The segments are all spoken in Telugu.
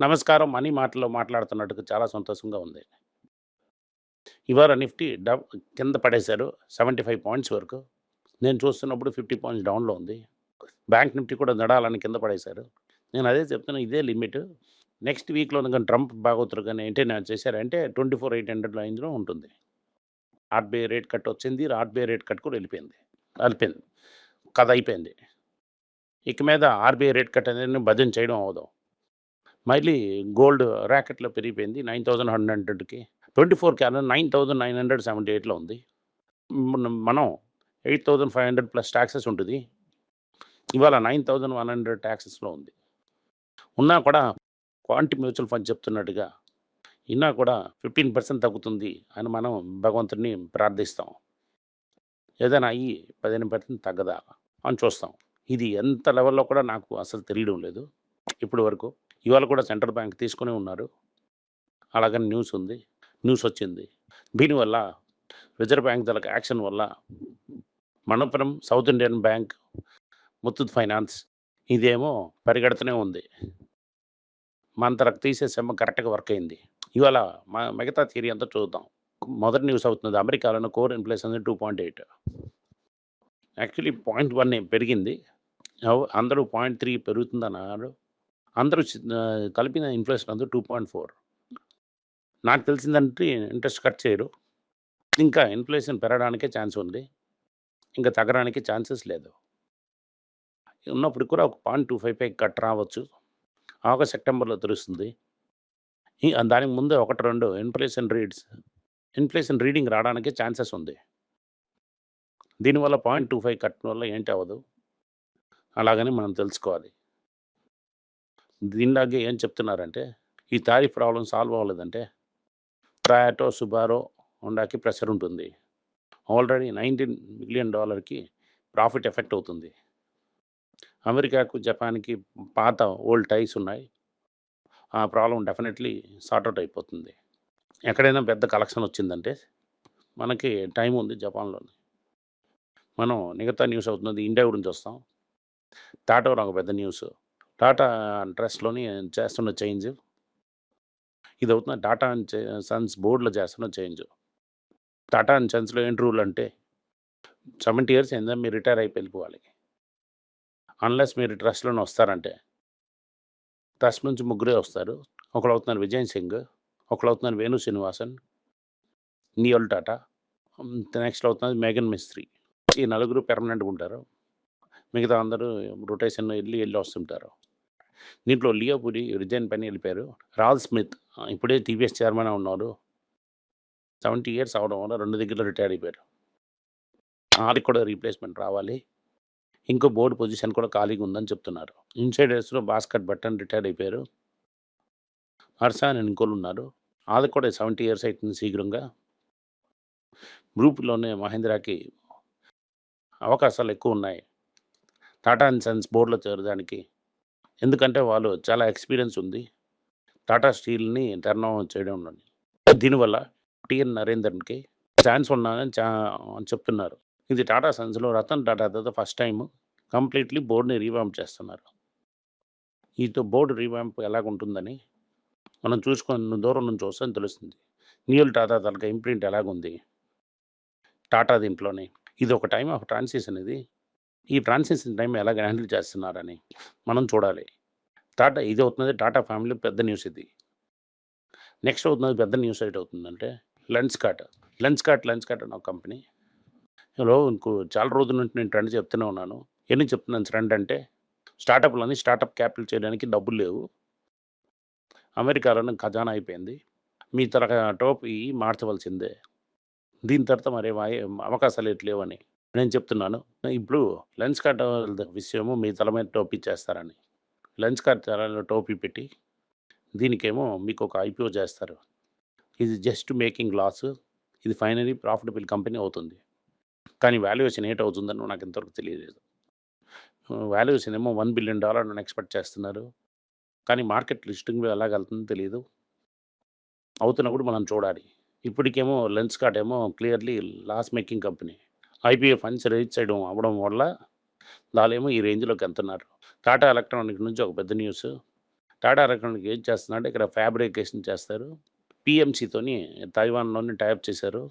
నమస్కారం మనీ మాటలో మాట్లాడుతున్నట్టుకు చాలా సంతోషంగా ఉంది. ఇవాళ నిఫ్టీ డబ్ కింద పడేశారు 75 పాయింట్స్ వరకు. నేను చూస్తున్నప్పుడు 50 పాయింట్స్ డౌన్‌లో ఉంది. బ్యాంక్ నిఫ్టీ కూడా నడాలని కింద పడేశారు. నేను అదే చెప్తున్నా ఇదే లిమిట్. నెక్స్ట్ వీక్లో కానీ ట్రంప్ బాగోతులు గాని నేను చేశారంటే 24,800 రేంజ్‌లో ఉంటుంది. ఆర్‌బీఐ రేట్ కట్ వచ్చింది. ఆర్‌బీఐ రేట్ కట్ కూడా వెళ్ళిపోయింది. వెళ్ళిపోయింది. కథ అయిపోయింది. ఇక మీద ఆర్‌బీఐ రేట్ కట్ అనేది భజన చేయడం అవ్వదు. మళ్ళీ గోల్డ్ ర్యాకెట్లో పెరిగిపోయింది నైన్ థౌజండ్ హండ్రెడ్ హండ్రెడ్కి. Twenty four carat nine thousand nine hundred seventy ఎయిట్లో ఉంది. మనం eight thousand five hundred plus taxes ఉంటుంది. ఇవాళ నైన్ థౌజండ్ వన్ హండ్రెడ్ ట్యాక్సెస్లో ఉంది. ఉన్నా కూడా క్వాంటి మ్యూచువల్ ఫండ్ చెప్తున్నట్టుగా ఇన్నా కూడా ఫిఫ్టీన్ పర్సెంట్ తగ్గుతుంది అని మనం భగవంతుడిని ప్రార్థిస్తాం. ఏదైనా అయ్యి పదిహేను పర్సెంట్ తగ్గదా అని చూస్తాం. ఇది ఎంత లెవెల్లో కూడా నాకు అసలు తెలియడం లేదు. ఇప్పటి వరకు ఇవాళ కూడా సెంట్రల్ బ్యాంక్ తీసుకునే ఉన్నారు. అలాగని న్యూస్ ఉంది. న్యూస్ వచ్చింది. దీనివల్ల రిజర్వ్ బ్యాంక్ తాలూకా యాక్షన్ వల్ల Manappuram, south Indian bank, Muthoot finance ఇదేమో పరిగెడుతూనే ఉంది. మన తరకు తీసేసేమో కరెక్ట్‌గా వర్క్ అయింది. ఇవాళ మిగతా థియరీ అంతా చూద్దాం. మొదటి న్యూస్ అవుతున్నది అమెరికాలోని కోర్ ఇన్ఫ్లేషన్ 2.8 యాక్చువల్లీ 0.1 పెరిగింది. అందరూ పాయింట్ త్రీ పెరుగుతుందన్నారు. అందరూ కలిపిన ఇన్ఫ్లేషన్ కలిపిన ఇన్ఫ్లేషన్ అంతా 2.4 నాకు తెలిసిందంటే ఇంట్రెస్ట్ కట్ చేయరు. ఇంకా ఇన్ఫ్లేషన్ పెరగడానికే ఛాన్స్ ఉంది. ఇంకా తగ్గడానికి ఛాన్సెస్ లేదు. ఉన్నప్పుడు కూడా ఒక 0.25 పైకి కట్ రావచ్చు. ఆగస్ట్, సెప్టెంబర్‌లో తెలుస్తుంది. ఈ దానికి ముందే 1, 2 ఇన్ఫ్లేషన్ రీడ్స్ ఇన్ఫ్లేషన్ రీడింగ్ రావడానికి ఛాన్సెస్ ఉంది. దీనివల్ల 0.25 కట్ వల్ల ఏంటి అవ్వదు. అలాగని మనం తెలుసుకోవాలి. దీనిలాగే ఏం చెప్తున్నారంటే ఈ తారీఫ్ ప్రాబ్లం సాల్వ్ అవ్వలేదంటే టొయాటో, సుబారో, హోండాకి ప్రెషర్ ఉంటుంది. ఆల్రెడీ $19 మిలియన్ డాలర్‌కి ప్రాఫిట్ ఎఫెక్ట్ అవుతుంది. అమెరికాకు, జపాన్‌కి పాత ఓల్డ్ టైస్ ఉన్నాయి. ఆ ప్రాబ్లం డెఫినెట్‌లీ సార్ట్అవుట్ అయిపోతుంది. ఎక్కడైనా పెద్ద కలెక్షన్ వచ్చిందంటే మనకి టైం ఉంది జపాన్‌లోని. మనం మిగతా న్యూస్ అవుతున్నది ఇండియా గురించి వస్తాం. టాటా ఒక పెద్ద న్యూస్. టాటా ట్రస్ట్‌లోని చేస్తున్న చేంజ్. ఇది అవుతున్న టాటా అండ్ సన్స్ బోర్డ్‌లో చేస్తున్న చేంజ్. టాటా అండ్ సన్స్‌లో ఏంటి రూల్ అంటే 70 ఇయర్స్ అయిందా మీరు రిటైర్ అయిపోయి వెళ్ళిపోవాలి. అన్‌లెస్ మీరు ట్రస్ట్‌లోనే వస్తారంటే. ట్రస్ట్ నుంచి ముగ్గురే వస్తారు. ఒకళ్ళు అవుతున్నారు విజయ్ సింగ్, ఒకళ్ళు అవుతున్నారు వేణు శ్రీనివాసన్, నియోల్ టాటా, నెక్స్ట్ అవుతున్నది మేఘన్ మిస్త్రీ. ఈ నలుగురు పెర్మనెంట్‌గా ఉంటారు. మిగతా అందరూ రొటేషన్ వెళ్ళి వెళ్ళి వస్తుంటారు. దీంట్లో లియోపురి రిజైన్ పని వెళ్ళిపోయారు. రాల్ స్మిత్ ఇప్పుడే టీవీఎస్ చైర్మన్ ఉన్నారు. 70 ఇయర్స్ అవ్వడం వల్ల రెండు దగ్గరలో రిటైర్ అయిపోయారు. వారికి కూడా రీప్లేస్‌మెంట్ రావాలి. ఇంకో బోర్డు పొజిషన్ కూడా ఖాళీగా ఉందని చెప్తున్నారు. ఇన్సైడర్స్‌లో భాస్కర్ బట్టన్ రిటైర్ అయిపోయారు. హర్ష అని ఇంకోళ్ళు ఉన్నారు. వాళ్ళకి కూడా 70 ఇయర్స్ అవుతుంది శీఘ్రంగా. గ్రూప్‌లోనే మహేంద్రాకి అవకాశాలు ఎక్కువ ఉన్నాయి. టాటా అండ్ సన్స్ బోర్డ్‌లో చేరడానికి. ఎందుకంటే వాళ్ళు చాలా ఎక్స్‌పీరియన్స్ ఉంది. టాటా స్టీల్‌ని టర్న్ ఓవర్ చేయడంలోని. దీనివల్ల టిఎన్ నరేందర్‌కి ఛాన్స్ ఉన్నానని చా అని చెప్తున్నారు. ఇది టాటా సన్స్‌లో రతన్ టాటా తర్వాత ఫస్ట్ టైం కంప్లీట్‌లీ బోర్డుని రీవాంప్ చేస్తున్నారు. ఈతో బోర్డు రీవాంప్ ఎలాగుంటుందని మనం చూసుకొని దూరం నుంచి చూస్తే తెలుస్తుంది. నియల్ టాటా తాలూకా ఇంప్రింట్ ఎలాగుంది. టాటా దీంట్లోనే ఇది ఒక టైం ఆఫ్ ట్రాన్సిషన్ ఇది. ఈ ట్రాన్సిషన్ టైమ్ ఎలాగ హ్యాండిల్ చేస్తున్నారని మనం చూడాలి. టాటా ఇది అవుతున్నది టాటా ఫ్యామిలీ పెద్ద న్యూస్ ఇది. నెక్స్ట్ అవుతున్నది పెద్ద న్యూస్ ఏటి అవుతుందంటే లెన్స్‌కార్ట్. లెన్స్‌కార్ట్, లెన్స్‌కార్ట్ అని ఒక కంపెనీ. హలో ఇంకో చాలా రోజుల నుంచి నేను ట్రెండ్ చెప్తూనే ఉన్నాను. ఎన్ని చెప్తున్నాను ట్రెండ్ అంటే స్టార్టప్‌లని స్టార్టప్ క్యాపిటల్ చేయడానికి డబ్బులు లేవు. అమెరికాలోనే ఖజానా అయిపోయింది. మీ తరహా టోపీ మార్చవలసిందే. దీని తర్వాత మరి అవకాశాలు ఎట్లేవని నేను చెప్తున్నాను. ఇప్పుడు లంచ్ కట్ విషయము మీ తల మీద టోపీ చేస్తారని. లంచ్ కట్ తలలో టోపీ పెట్టి దీనికేమో మీకు ఒక ఐపీఓ చేస్తారు. ఇది జస్ట్ మేకింగ్ లాస్. ఇది ఫైనలీ ప్రాఫిటబుల్ కంపెనీ అవుతుంది. కానీ వాల్యుయేషన్ ఏటవుతుందని నాకు ఇంతవరకు తెలియలేదు. వాల్యుయేషన్ ఏమో వన్ బిలియన్ డాలర్ అని ఎక్స్‌పెక్ట్ చేస్తున్నారు. కానీ మార్కెట్ లిస్టింగ్ ఎలాగెళ్తుందో తెలియదు అవుతున్నప్పుడు మనం చూడాలి. ఇప్పటికేమో లెన్స్‌కార్ట్ ఏమో clearly loss making company. IPO funds raise చేయడం అవ్వడం వల్ల దాలేమో ఈ రేంజ్‌లోకి వెళ్తున్నారు. టాటా ఎలక్ట్రానిక్ నుంచి ఒక పెద్ద న్యూస్. టాటా ఎలక్ట్రానిక్ ఏం చేస్తున్నారంటే ఇక్కడ ఫ్యాబ్రికేషన్ చేస్తారు. పిఎంసితోని తైవాన్లోని టైప్ చేశారు.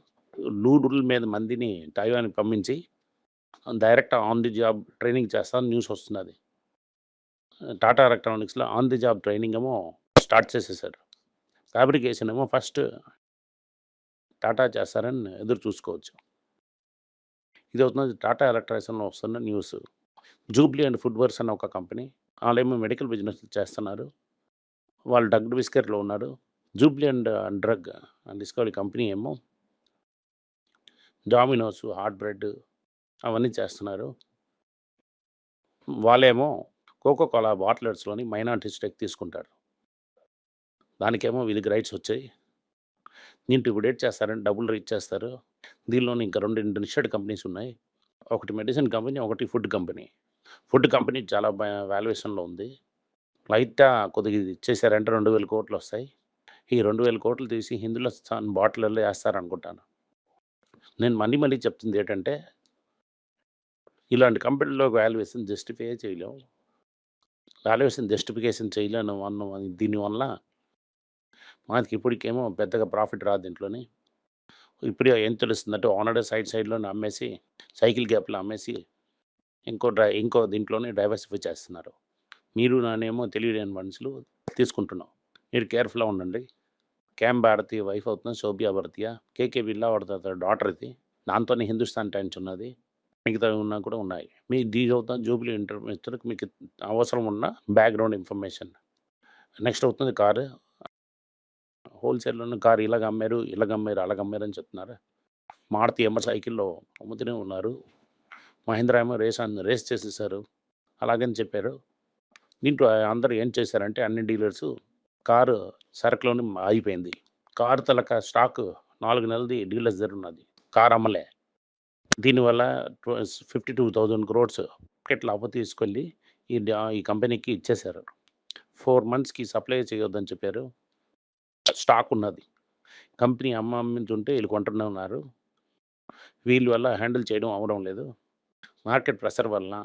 నూరుల మీద మందిని తైవాన్కి పంపించి direct on the job training చేస్తాను న్యూస్ వస్తున్నది. టాటా ఎలక్ట్రానిక్స్లో ఆన్ ది జాబ్ ట్రైనింగ్ ఏమో స్టార్ట్ చేసేసారు. ఫ్యాబ్రికేషన్ ఏమో ఫస్ట్ టాటా చేస్తారని ఎదురు చూసుకోవచ్చు. ఇది అవుతున్నది టాటా ఎలక్ట్రానిక్స్లో వస్తున్న న్యూస్. జూబ్లీ అండ్ ఫుడ్వర్స్ అన్న ఒక కంపెనీ. వాళ్ళేమో మెడికల్ బిజినెస్ చేస్తున్నారు. వాళ్ళు డ్రగ్ బిస్కెట్లో ఉన్నారు. Jubilee and drug and discovery company ఏమో డామినోస్ హాట్ బ్రెడ్ అవన్నీ చేస్తున్నారు. వాళ్ళేమో కోకో కోలా బాటిలర్స్లోని మైనార్టీ స్టేక్ తీసుకుంటారు. దానికేమో వీళ్ళకి రైట్స్ వచ్చాయి. దీంట్లో ఇప్పుడు ఏం చేస్తారంటే డబ్బులు రీచ్ చేస్తారు. దీనిలోని ఇంకా రెండు ఇంటర్నిషియడ్ కంపెనీస్ ఉన్నాయి. ఒకటి మెడిసిన్ కంపెనీ ఒకటి ఫుడ్ కంపెనీ. ఫుడ్ కంపెనీ చాలా వాల్యుయేషన్లో ఉంది. లైట్గా కొద్దిగా ఇది ఇచ్చేసారంటే రెండు వేల కోట్లు వస్తాయి. ఈ రెండు వేల కోట్లు తీసి హిందుస్థాన్ బాటిల్లో వేస్తారనుకుంటాను. నేను మళ్ళీ మళ్ళీ చెప్తుంది ఏంటంటే ఇలాంటి కంపెనీలో వాల్యుయేషన్ జస్టిఫై చేయలేము వాల్యుయేషన్ జస్టిఫికేషన్ చేయలేను అన్న దీనివల్ల మనకి ఇప్పటికేమో పెద్దగా ప్రాఫిట్ రాదు దీంట్లోనే. ఇప్పుడు ఏం తెలుస్తుందంటే ఓనర్ సైడ్ సైడ్లోనే అమ్మేసి సైకిల్ గ్యాప్లో అమ్మేసి ఇంకో డ్రై ఇంకో దీంట్లోనే డైవర్సిఫై చేస్తున్నారు. మీరు నానేమో తెలియలేని మనుషులు తీసుకుంటున్నాం. మీరు కేర్ఫుల్గా ఉండండి. క్యామ్ భారతి వైఫ్ అవుతుంది శోభియా భారతీయ. కేకే బిల్లా వాడుతుంది డాటర్ ఇది. దాంతోనే హిందుస్థాన్ టైమ్స్ ఉన్నది. మిగతా ఉన్నా కూడా ఉన్నాయి. మీ డీ అవుతుంది జూబ్లీ ఇంటర్మిస్టర్కి మీకు అవసరం ఉన్న బ్యాక్గ్రౌండ్ ఇన్ఫర్మేషన్. నెక్స్ట్ అవుతుంది కారు. హోల్సేల్లోనే కారు ఇలాగ అమ్మారు ఇలాగ అమ్మారు అలాగ అమ్మారు అని చెప్తున్నారు. మారుతి ఎమ్మ సైకిల్లో అమ్ముతూనే ఉన్నారు. మహేంద్ర ఏమో రేస్ రేస్ చేసేసారు. అలాగని చెప్పారు. దీంట్లో అందరూ ఏం చేశారంటే అన్ని డీలర్స్ కారు సరుకులోనే ఆగిపోయింది. కారు తలక స్టాక్ నాలుగు నెలది డీలర్స్ దగ్గర ఉన్నది. కారు అమ్మలే. దీనివల్ల ఫిఫ్టీ టూ థౌజండ్ క్రోడ్స్ టికెట్లు అప్పు తీసుకెళ్ళి ఈ ఈ కంపెనీకి ఇచ్చేశారు. ఫోర్ మంత్స్కి సప్లై చేయొద్దని చెప్పారు. స్టాక్ ఉన్నది. కంపెనీ అమ్మ అమ్మించుంటే వీళ్ళు కొంటూనే ఉన్నారు. వీళ్ళ వల్ల హ్యాండిల్ చేయడం అవడం లేదు. మార్కెట్ ప్రెషర్ వలన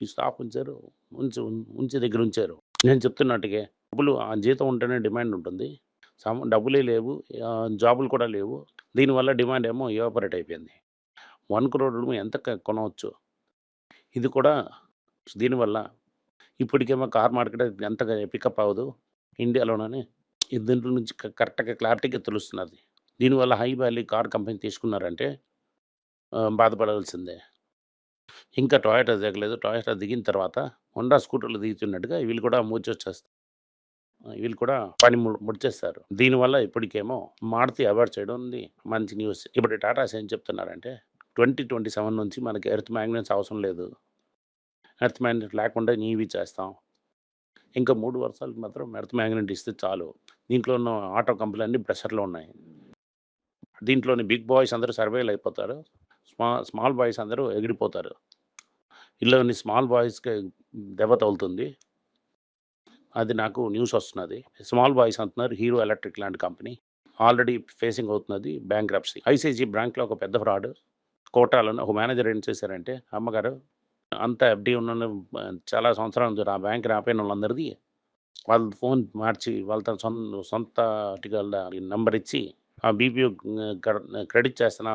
ఈ స్టాక్ ఉంచారు. ఉంచి ఉంచి దగ్గర ఉంచారు. నేను చెప్తున్నట్టుగా డబ్బులు ఆ జీతం ఉంటేనే డిమాండ్ ఉంటుంది. డబ్బులే లేవు. జాబులు కూడా లేవు. దీనివల్ల డిమాండ్ ఏమో ఇవాపరేట్ అయిపోయింది. వన్ క్రోడ్ ఎంత కొనవచ్చు? ఇది కూడా దీనివల్ల ఇప్పటికేమో కార్ మార్కెట్ ఎంతగా పికప్ అవ్వదు. ఇండియాలోనే దీంట్లో నుంచి క- కరెక్ట్గా క్లారిటీగా తెలుస్తున్నది. దీనివల్ల హై వ్యాలీ కార్ కంపెనీ తీసుకున్నారంటే బాధపడాల్సిందే. ఇంకా టొయాటో దిగలేదు. టొయాటో దిగిన తర్వాత హోండా స్కూటర్లు దిగుతున్నట్టుగా వీళ్ళు కూడా మూర్చొచ్చేస్తారు వీళ్ళు కూడా పని ముడిచేస్తారు. దీనివల్ల ఇప్పటికేమో మారుతి అవాయిడ్ చేయడం ఉంది. మంచి న్యూస్. ఇప్పుడు టాటాస్ ఏం చెప్తున్నారంటే ట్వంటీ ట్వంటీ సెవెన్ నుంచి మనకి ఎర్త్ మ్యాగ్నెట్స్ అవసరం లేదు. ఎర్త్ మ్యాగ్నెట్ లేకుండా నీవి చేస్తాం. ఇంకా మూడు వర్షాలకు మాత్రం ఎర్త్ మ్యాగ్నెట్ ఇస్తే చాలు. దీంట్లో ఉన్న ఆటో కంపెనీలన్నీ ప్రెషర్లో ఉన్నాయి. దీంట్లోని బిగ్ బాయ్స్ అందరూ సర్వేలు అయిపోతారు. స్మా స్మాల్ బాయ్స్ అందరూ ఎగిరిపోతారు. ఇల్లోని స్మాల్ బాయ్స్కి దెబ్బ తగులుతుంది. అది నాకు న్యూస్ వస్తున్నది. స్మాల్ బాయ్స్ అంటున్నారు హీరో ఎలక్ట్రిక్ లాంటి కంపెనీ. ఆల్రెడీ ఫేసింగ్ అవుతున్నది బ్యాంక్ రప్సీ ఐసీజీ బ్యాంక్లో ఒక పెద్ద ఫ్రాడ్. కోటాలను ఒక మేనేజర్ ఏం చేశారంటే అమ్మగారు అంత ఎఫ్డీ ఉన్న చాలా సంవత్సరాల నుంచి ఆ బ్యాంక్ రాపోయిన వాళ్ళందరిది వాళ్ళ ఫోన్ మార్చి వాళ్ళ తన సొంత సొంత నంబర్ ఇచ్చి ఆ బీపీఓ క్రెడిట్ చేస్తున్న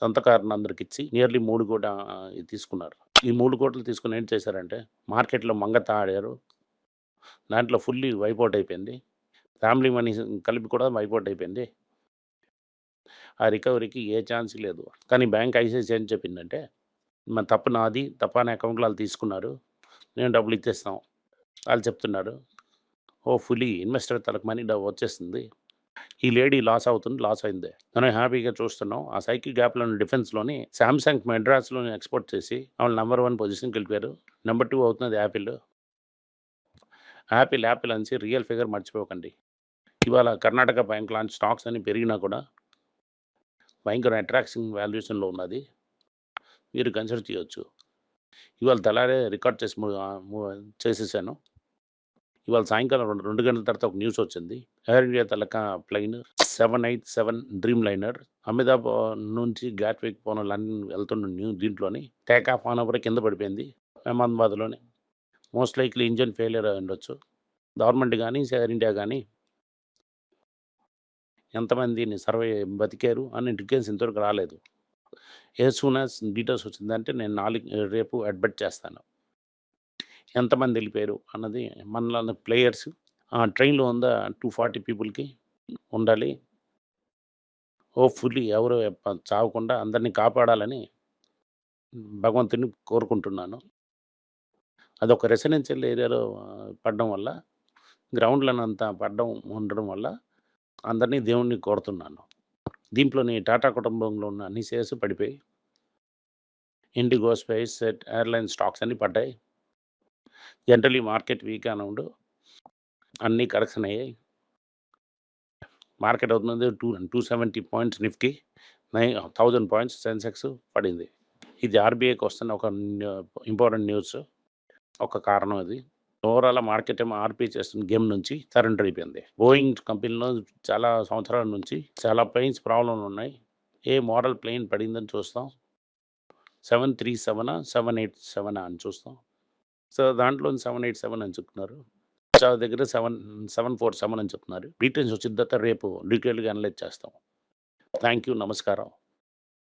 సొంతకారుని అందరికి ఇచ్చి నియర్లీ మూడు కోట తీసుకున్నారు. ఈ మూడు కోట్లు తీసుకుని ఏం చేశారంటే మార్కెట్లో మంగత ఆడారు దాంట్లో ఫుల్లీ వైపౌట్ అయిపోయింది. ఫ్యామిలీ మనీ కలిపి కూడా వైపౌట్ అయిపోయింది. ఆ రికవరీకి ఏ ఛాన్స్ లేదు. కానీ బ్యాంక్ ఐసీసీ ఏం చెప్పిందంటే మన తప్పు నాది తప్ప నా అకౌంట్లో వాళ్ళు తీసుకున్నారు. నేను డబ్బులు ఇచ్చేస్తాం. వాళ్ళు చెప్తున్నారు. ఓ ఫుల్లీ ఇన్వెస్టర్ తలకు మనీ డబ్బు వచ్చేస్తుంది ఈ లేడీ లాస్ అవుతుంది లాస్ అయింది. మనం హ్యాపీగా చూస్తున్నాం. ఆ సైకిల్ గ్యాప్లో డిఫెన్స్లోని శాంసంగ్ మెడ్రాస్లోని ఎక్స్పోర్ట్ చేసి వాళ్ళు నెంబర్ వన్ పొజిషన్కి వెళ్ళిపోయారు. నెంబర్ టూ అవుతున్నది యాపిల్. యాపిల్ యాపిల్ అని రియల్ ఫిగర్ మర్చిపోకండి. ఇవాళ కర్ణాటక బ్యాంక్ లాంటి స్టాక్స్ అని పెరిగినా కూడా భయంకర అట్రాక్షన్ వాల్యుయేషన్లో ఉన్నది. మీరు కన్సిడర్ చేయొచ్చు. ఇవాళ తలారే రికార్డ్ చేసి చేసేసాను. ఇవాళ సాయంకాలం రెండు రెండు గంటల తర్వాత ఒక న్యూస్ వచ్చింది. ఎయిర్ ఇండియా తలక plane seven eight seven dreamliner. Ahmedabad నుంచి గాట్వేక్ పోన లండన్ వెళ్తున్న న్యూ దీంట్లోని టేక్ ఆఫ్ ఆన్ అవర్ కింద పడిపోయింది అహ్మదాబాద్లోనే. మోస్ట్ లైక్లీ ఇంజన్ ఫెయిలియర్ అయి ఉండొచ్చు. గవర్నమెంట్ కానీ ఎయిర్ ఇండియా కానీ ఎంతమందిని సర్వే బతికారు అని డిటెయిల్స్ ఇంతవరకు రాలేదు. ఏ సూన్ యాజ్ డీటెయిల్స్ వచ్చిందంటే నేను నాలుగు రేపు అడ్మిట్ చేస్తాను. ఎంతమంది వెళ్ళిపోయారు అన్నది మనలో ప్లేయర్స్ ట్రైన్లో ఉందా టూ ఫార్టీ పీపుల్కి ఉండాలి. హోప్ఫుల్లీ ఎవరు చావకుండా అందరినీ కాపాడాలని భగవంతుని కోరుకుంటున్నాను. అదొక రెసిడెన్షియల్ ఏరియాలో పడడం వల్ల గ్రౌండ్లో అంతా పడడం ఉండడం వల్ల అందరినీ దేవుణ్ణి కోరుతున్నాను. దీంట్లోని టాటా కుటుంబంలో ఉన్న అన్ని షేర్స్ పడిపోయి IndiGo SpiceJet airline stocks అన్నీ పడ్డాయి. జనరలీ మార్కెట్ వీక్గానే ఉండు అన్నీ కరెక్షన్ అయ్యాయి మార్కెట్ అవుతుంది two two seventy points Nifty nine thousand points Sensex పడింది ఇది ఆర్బీఐకి వస్తున్న ఒక ఇంపార్టెంట్ న్యూస్ ఒక కారణం అది ఓవరాల్ మార్కెట్ ఏమో ఆర్బీఐ చేస్తున్న గేమ్ నుంచి సరెండర్ అయిపోయింది బోయింగ్ కంపెనీలో చాలా సంవత్సరాల నుంచి చాలా ప్లేన్స్ ప్రాబ్లం ఉన్నాయి ఏ మోడల్ ప్లేన్ పడిందని చూస్తాం seven three seven seven eight seven అని చూస్తాం సో దాంట్లో సెవెన్ ఎయిట్ సెవెన్ అని చెప్తున్నారు. చావు దగ్గర సెవెన్ సెవెన్ ఫోర్ సెవెన్ అని చెప్తున్నారు. డీటెయిల్స్ వచ్చిన తర్వాత రేపు డీటెయిల్గా అనలైజ్ చేస్తాం. థ్యాంక్ యూ నమస్కారం.